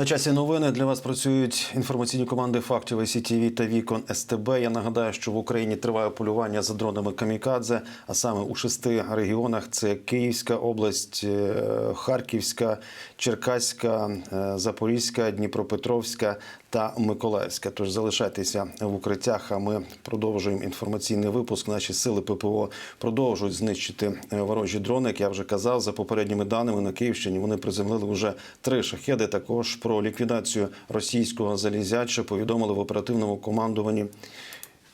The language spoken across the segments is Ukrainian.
На часі новини для вас працюють інформаційні команди фактів СІТВ та Вікон СТБ. Я нагадаю, що в Україні триває полювання за дронами Камікадзе, а саме у шести регіонах: це Київська область, е, Харківська, Черкаська, е, Запорізька, Дніпропетровська та Миколаївська. Тож залишайтеся в укриттях. А ми продовжуємо інформаційний випуск. Наші сили ППО продовжують знищити е, ворожі дрони. Як я вже казав, за попередніми даними на Київщині вони приземлили вже три шахеди. Також про ліквідацію російського залізяча повідомили в оперативному командуванні.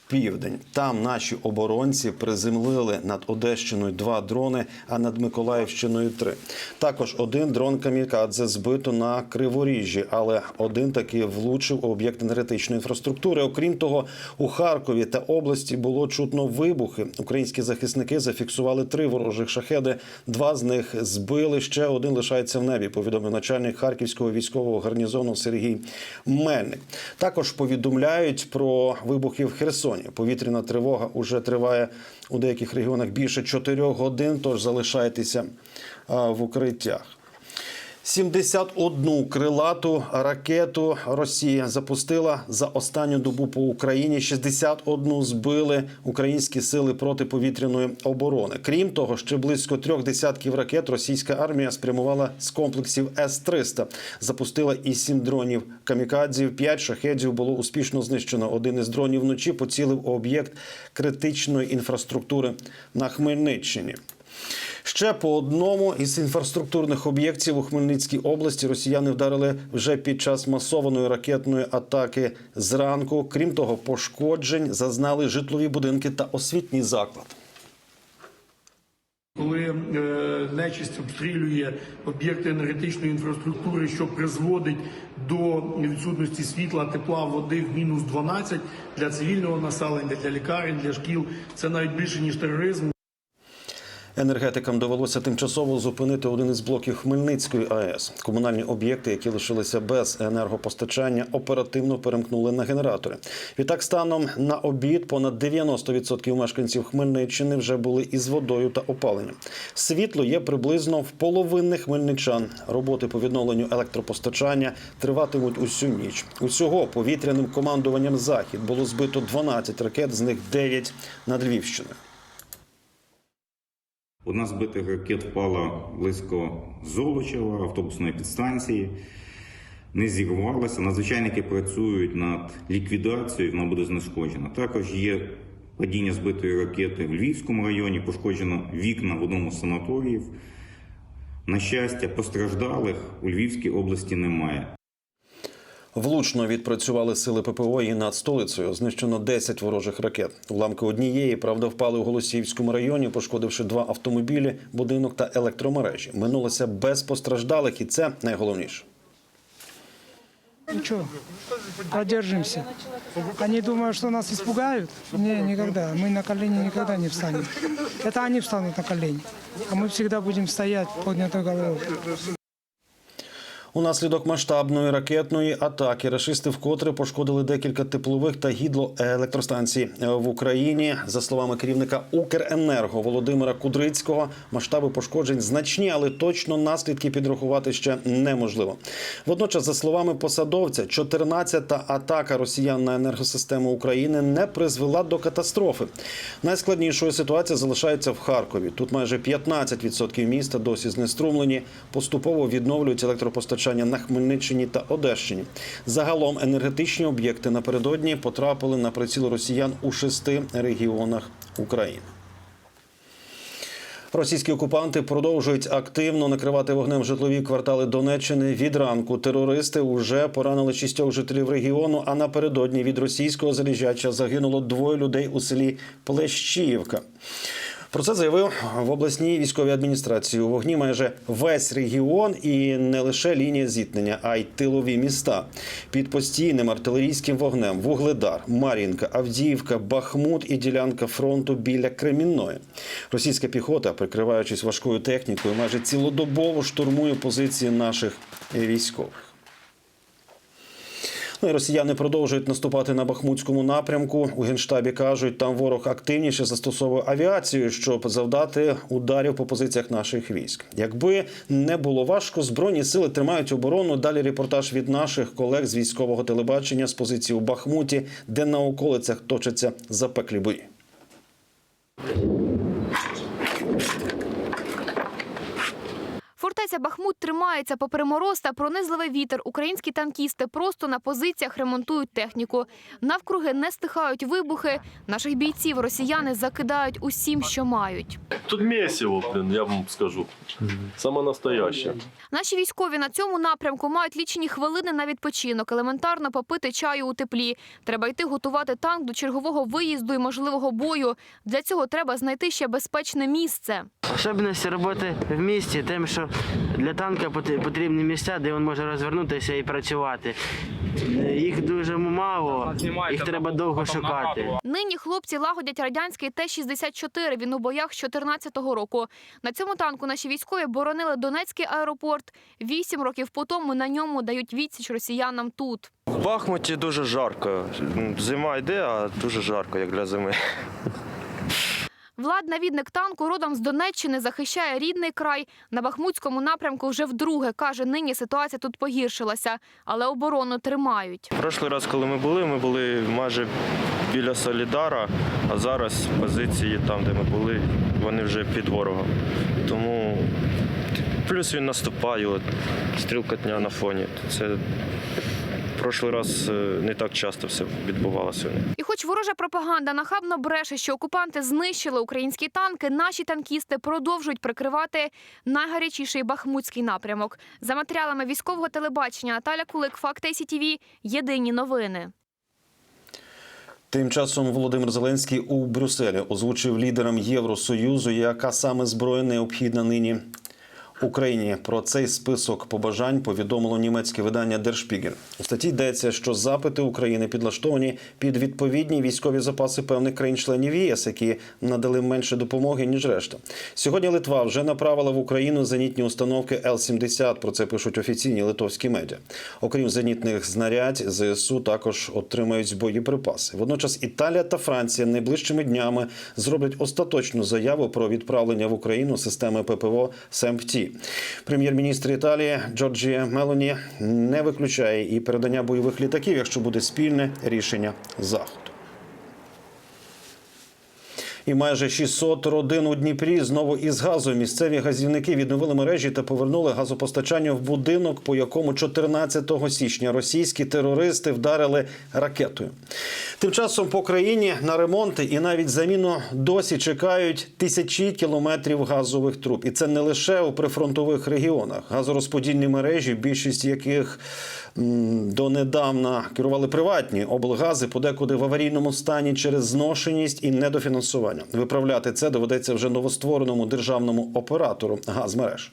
Південь там наші оборонці приземлили над Одещиною два дрони, а над Миколаївщиною три. Також один дрон камікадзе збито на Криворіжжі, але один таки влучив у об'єкт енергетичної інфраструктури. Окрім того, у Харкові та області було чутно вибухи. Українські захисники зафіксували три ворожих шахеди. Два з них збили. Ще один лишається в небі. Повідомив начальник харківського військового гарнізону Сергій Мельник. Також повідомляють про вибухи в Херсоні. Повітряна тривога уже триває у деяких регіонах більше чотирьох годин. Тож залишайтеся в укриттях. 71 крилату ракету Росія запустила за останню добу по Україні. 61 збили українські сили протиповітряної оборони. Крім того, ще близько трьох десятків ракет російська армія спрямувала з комплексів С-300. Запустила і сім дронів камікадзів. П'ять шахедів було успішно знищено. Один із дронів вночі поцілив у об'єкт критичної інфраструктури на Хмельниччині. Ще по одному із інфраструктурних об'єктів у Хмельницькій області росіяни вдарили вже під час масованої ракетної атаки зранку. Крім того, пошкоджень зазнали житлові будинки та освітній заклад. Коли е, нечисть обстрілює об'єкти енергетичної інфраструктури, що призводить до відсутності світла, тепла, води в мінус 12 для цивільного населення, для лікарень, для шкіл, це навіть більше ніж тероризм. Енергетикам довелося тимчасово зупинити один із блоків Хмельницької АЕС. Комунальні об'єкти, які лишилися без енергопостачання, оперативно перемкнули на генератори. Відтак, станом на обід, понад 90% мешканців Хмельниччини вже були із водою та опаленням. Світло є приблизно в половини хмельничан. Роботи по відновленню електропостачання триватимуть усю ніч. Усього повітряним командуванням захід було збито 12 ракет, з них 9 над Львівщиною. Одна з збитих ракет впала близько Золочева, автобусної підстанції. Не зірвалася. Надзвичайники працюють над ліквідацією, вона буде знешкоджена. Також є падіння збитої ракети в Львівському районі, пошкоджено вікна в одному з санаторіїв. На щастя, постраждалих у Львівській області немає. Влучно відпрацювали сили ППО і над столицею. Знищено 10 ворожих ракет. Уламки однієї, правда, впали у Голосіївському районі, пошкодивши два автомобілі, будинок та електромережі. Минулося без постраждалих, і це найголовніше. Ничего, продержимся. Они думают, что нас испугают? Не, никогда. Мы на колени никогда не встанем. Это они встанут на колени. А мы всегда будем стоять поднятой головой. Унаслідок масштабної ракетної атаки рашисти вкотре пошкодили декілька теплових та гідроелектростанцій в Україні. За словами керівника Укренерго Володимира Кудрицького, масштаби пошкоджень значні, але точно наслідки підрахувати ще неможливо. Водночас, за словами посадовця, 14-та атака росіян на енергосистему України не призвела до катастрофи. Найскладнішою ситуація залишається в Харкові. Тут майже 15% міста досі знеструмлені. Поступово відновлюють електропостачання на Хмельниччині та Одещині. Загалом енергетичні об'єкти напередодні потрапили на приціл росіян у шести регіонах України. Російські окупанти продовжують активно накривати вогнем житлові квартали Донеччини. Від ранку терористи вже поранили шістьох жителів регіону. А напередодні від російського заліжача загинуло двоє людей у селі Плещіївка. Про це заявив в обласній військовій адміністрації. У вогні майже весь регіон і не лише лінія зіткнення, а й тилові міста. Під постійним артилерійським вогнем Вугледар, Мар'їнка, Авдіївка, Бахмут і ділянка фронту біля Кремінної. Російська піхота, прикриваючись важкою технікою, майже цілодобово штурмує позиції наших військових. Ну і росіяни продовжують наступати на Бахмутському напрямку. У генштабі кажуть, там ворог активніше застосовує авіацію, щоб завдати ударів по позиціях наших військ. Якби не було важко, збройні сили тримають оборону. Далі репортаж від наших колег з військового телебачення з позиції у Бахмуті, де на околицях точаться запеклі бої. Фортеця Бахмут тримається попри мороз та пронизливий вітер. Українські танкісти просто на позиціях ремонтують техніку. Навкруги не стихають вибухи. Наших бійців росіяни закидають усім, що мають. Тут месиво, блин, я вам скажу. Саме настояще. Наші військові на цьому напрямку мають лічені хвилини на відпочинок, елементарно попити чаю у теплі. Треба йти готувати танк до чергового виїзду і можливого бою. Для цього треба знайти ще безпечне місце. Особливості роботи в місті, тим, що для танка потрібні місця, де він може розвернутися і працювати. Їх дуже мало, їх треба довго шукати. Нині хлопці лагодять радянський Т-64. Він у боях з 14-го року. На цьому танку наші військові боронили Донецький аеропорт. Вісім років по тому на ньому дають відсіч росіянам тут. В Бахмуті дуже жарко. Зима йде, а дуже жарко, як для зими. Влад, навідник танку, родом з Донеччини, захищає рідний край. На Бахмутському напрямку вже вдруге. Каже, нині ситуація тут погіршилася, але оборону тримають. Прошлий раз, коли ми були, ми були майже біля Солідара, а зараз позиції там, де ми були, вони вже під ворогом. Тому плюс він наступає, от, стрілкотня на фоні. Це прошлий раз е, не так часто все відбувалося. І хоч ворожа пропаганда нахабно бреше, що окупанти знищили українські танки, наші танкісти продовжують прикривати найгарячіший бахмутський напрямок. За матеріалами військового телебачення Наталя Кулик, Факти СІТІВІ. Єдині новини. Тим часом Володимир Зеленський у Брюсселі озвучив лідерам Євросоюзу, яка саме зброя необхідна нині Україні. Про цей список побажань повідомило німецьке видання Spiegel. У статті йдеться, що запити України підлаштовані під відповідні військові запаси певних країн-членів ЄС, які надали менше допомоги ніж решта. Сьогодні Литва вже направила в Україну зенітні установки Л-70. Про це пишуть офіційні литовські медіа. Окрім зенітних знарядь, ЗСУ також отримають боєприпаси. Водночас Італія та Франція найближчими днями зроблять остаточну заяву про відправлення в Україну системи ППО СЕМПТІ. Прем'єр-міністр Італії Джорджія Мелоні не виключає і передання бойових літаків, якщо буде спільне рішення заходу. І майже 600 родин у Дніпрі знову із газу. Місцеві газівники відновили мережі та повернули газопостачання в будинок, по якому 14 січня російські терористи вдарили ракетою. Тим часом по країні на ремонти і навіть заміну досі чекають тисячі кілометрів газових труб. І це не лише у прифронтових регіонах. Газорозподільні мережі, більшість яких донедавна керували приватні облгази, подекуди в аварійному стані через зношеність і недофінансування. Виправляти це доведеться вже новоствореному державному оператору газмереж.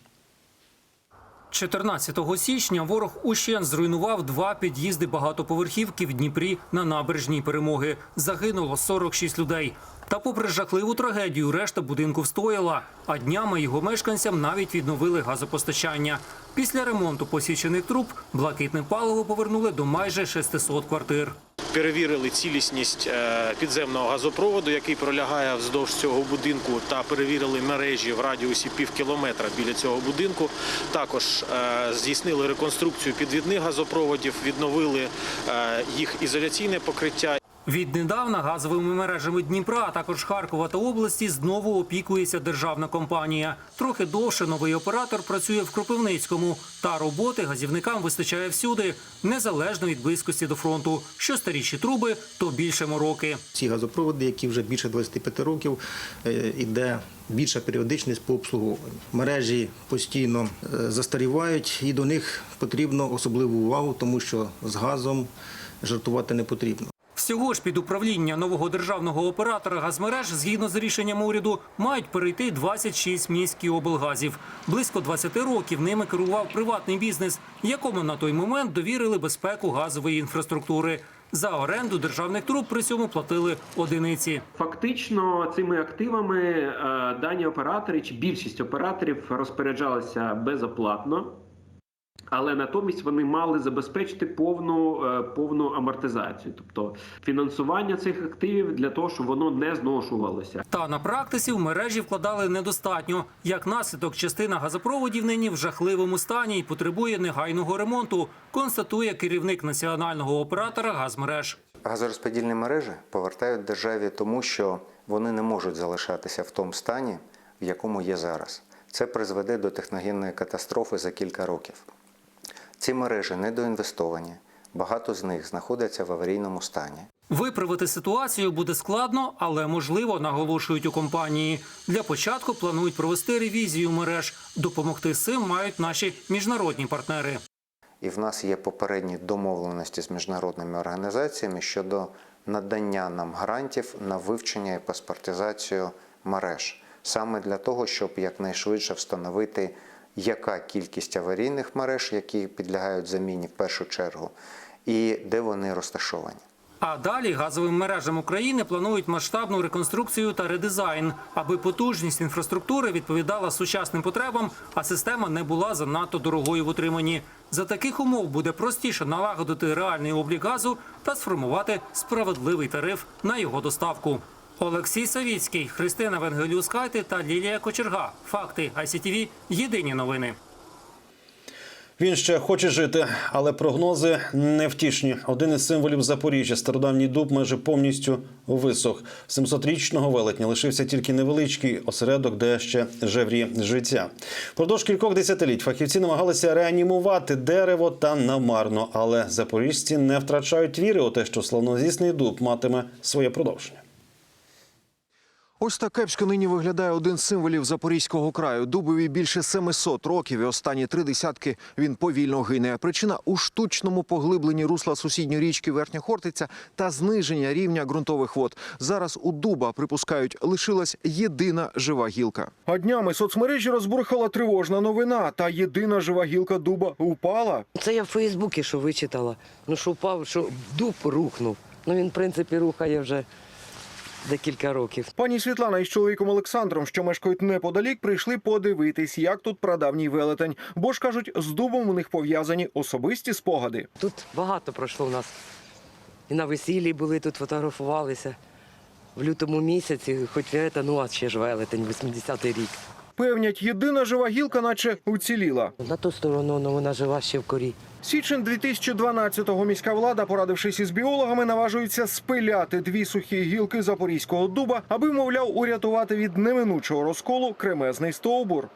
14 січня ворог ущен зруйнував два під'їзди багатоповерхівки в Дніпрі на набережній перемоги. Загинуло 46 людей. Та, попри жахливу трагедію, решта будинку встояла. А днями його мешканцям навіть відновили газопостачання. Після ремонту посічених труб блакитне паливо повернули до майже 600 квартир. перевірили цілісність е, підземного газопроводу, який пролягає вздовж цього будинку, та перевірили мережі в радіусі пів кілометра біля цього будинку. Також е, здійснили реконструкцію підвідних газопроводів, відновили е, їх ізоляційне покриття. Віднедавна газовими мережами Дніпра, а також Харкова та області знову опікується державна компанія. Трохи довше новий оператор працює в Кропивницькому. Та роботи газівникам вистачає всюди, незалежно від близькості до фронту. Що старіші труби, то більше мороки. Ці газопроводи, які вже більше 25 років, е, іде більша періодичність по обслуговуванню. Мережі постійно е, застарівають, і до них потрібно особливу увагу, тому що з газом жартувати не потрібно. Всього ж під управління нового державного оператора газмереж, згідно з рішенням уряду, мають перейти 26 міських облгазів. Близько 20 років ними керував приватний бізнес, якому на той момент довірили безпеку газової інфраструктури. За оренду державних труб при цьому платили одиниці. Фактично, цими активами е, дані оператори чи більшість операторів розпоряджалися безоплатно, але натомість вони мали забезпечити повну, е, повну амортизацію, тобто фінансування цих активів для того, щоб воно не зношувалося. Та на практиці в мережі вкладали недостатньо. Як наслідок, частина газопроводів нині в жахливому стані і потребує негайного ремонту, констатує керівник національного оператора газмереж. Газорозподільні мережі повертають державі тому, що вони не можуть залишатися в тому стані, в якому є зараз. Це призведе до техногенної катастрофи за кілька років. Ці мережі недоінвестовані, багато з них знаходяться в аварійному стані. Виправити ситуацію буде складно, але можливо, наголошують у компанії. Для початку планують провести ревізію мереж. Допомогти цим мають наші міжнародні партнери. І в нас є попередні домовленості з міжнародними організаціями щодо надання нам грантів на вивчення і паспортизацію мереж, саме для того, щоб якнайшвидше встановити, яка кількість аварійних мереж, які підлягають заміні в першу чергу, і де вони розташовані. А далі газовим мережам України планують масштабну реконструкцію та редизайн, аби потужність інфраструктури відповідала сучасним потребам, а система не була занадто дорогою в утриманні. За таких умов буде простіше налагодити реальний облік газу та сформувати справедливий тариф на його доставку. Олексій Савіцький, Христина Венгелюскайте та Лілія Кочерга. Факти ICTV. Єдині новини. Він ще хоче жити, але прогнози невтішні. Один із символів Запоріжжя, стародавній дуб, майже повністю висох. 700-річного велетня лишився тільки невеличкий осередок, де ще жеврі життя. Продовж кількох десятиліть фахівці намагалися реанімувати дерево та намарно, але запоріжці не втрачають віри у те, що славнозвісний дуб матиме своє продовження. Ось так кепсько нині виглядає один з символів Запорізького краю. Дубові більше 700 років і останні три десятки він повільно гине. Причина у штучному поглибленні русла сусідньої річки Верхня Хортиця та зниження рівня ґрунтових вод. Зараз у дуба, припускають, лишилась єдина жива гілка. А днями соцмережі розбурхала тривожна новина. Та єдина жива гілка дуба упала. Це я в Фейсбуці що вичитала. Ну що впав, що дуб рухнув. Ну він, в принципі, рухає вже декілька років. Пані Світлана із чоловіком Олександром, що мешкають неподалік, прийшли подивитись, як тут прадавній велетень. Бо ж кажуть, з дубом у них пов'язані особисті спогади. Тут багато пройшло в нас. І на весіллі були, тут фотографувалися. В лютому місяці, хоч це, ну а ще ж велетень, 80-й рік. Певнять, єдина жива гілка, наче уціліла. На ту сторону ну, вона жива ще в корі. Січень 2012-го міська влада, порадившись із біологами, наважується спиляти дві сухі гілки запорізького дуба, аби, мовляв, урятувати від неминучого розколу кремезний стовбур.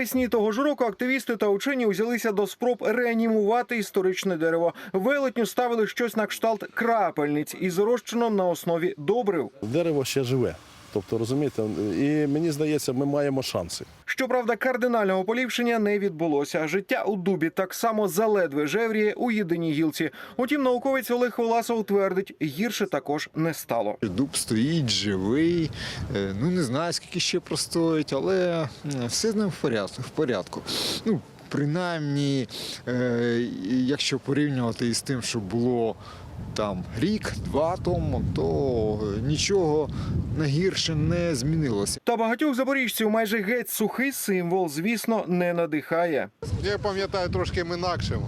Навесні того ж року активісти та учені узялися до спроб реанімувати історичне дерево. Велетню ставили щось на кшталт крапельниць із розчином на основі добрив. Дерево ще живе. Тобто, розумієте, і мені здається, ми маємо шанси. Щоправда, кардинального поліпшення не відбулося. Життя у дубі так само заледве жевріє у єдиній гілці. Утім, науковець Олег Воласов твердить, гірше також не стало. Дуб стоїть, живий. Е, Ну не знаю, скільки ще простоїть, але все з ним в порядку. В порядку. Ну, принаймні, е, якщо порівнювати із тим, що було там рік-два тому, то нічого на гірше не змінилося. Та багатьох запоріжців майже геть сухий символ, звісно, не надихає. Я пам'ятаю трошки інакшим,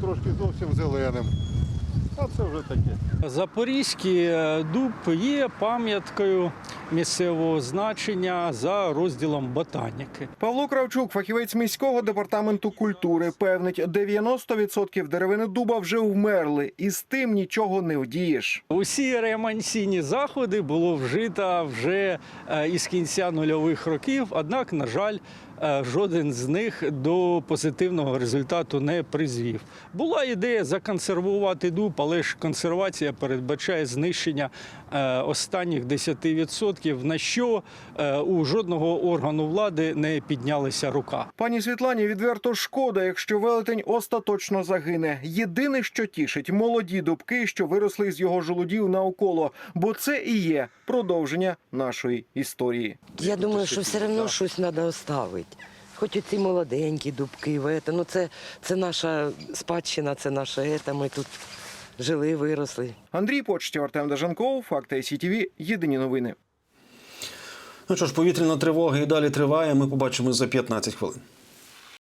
трошки зовсім зеленим. А це вже таке. Запорізький е, дуб є пам'яткою місцевого значення за розділом ботаніки. Павло Кравчук, фахівець міського департаменту культури, певнить, 90% деревини дуба вже вмерли, і з тим нічого не вдієш. Усі ремонсійні заходи було вжито вже е, із кінця нульових років. Однак, на жаль, жоден з них до позитивного результату не призвів. Була ідея законсервувати дуб, але ж консервація передбачає знищення е, останніх 10% 100% на що е, у жодного органу влади не піднялася рука. Пані Світлані відверто шкода, якщо велетень остаточно загине. Єдине, що тішить молоді дубки, що виросли з його жолудів навколо, бо це і є продовження нашої історії. Я думаю, що все одно щось треба оставити. Хоч оці молоденькі дубки, вета, ну це, це наша спадщина, це наше ета, ми тут жили, виросли. Андрій Почтів, Артем Дажанков, Факти СІТВ, Єдині новини. Ну що ж, повітряна тривога і далі триває. Ми побачимо за 15 хвилин.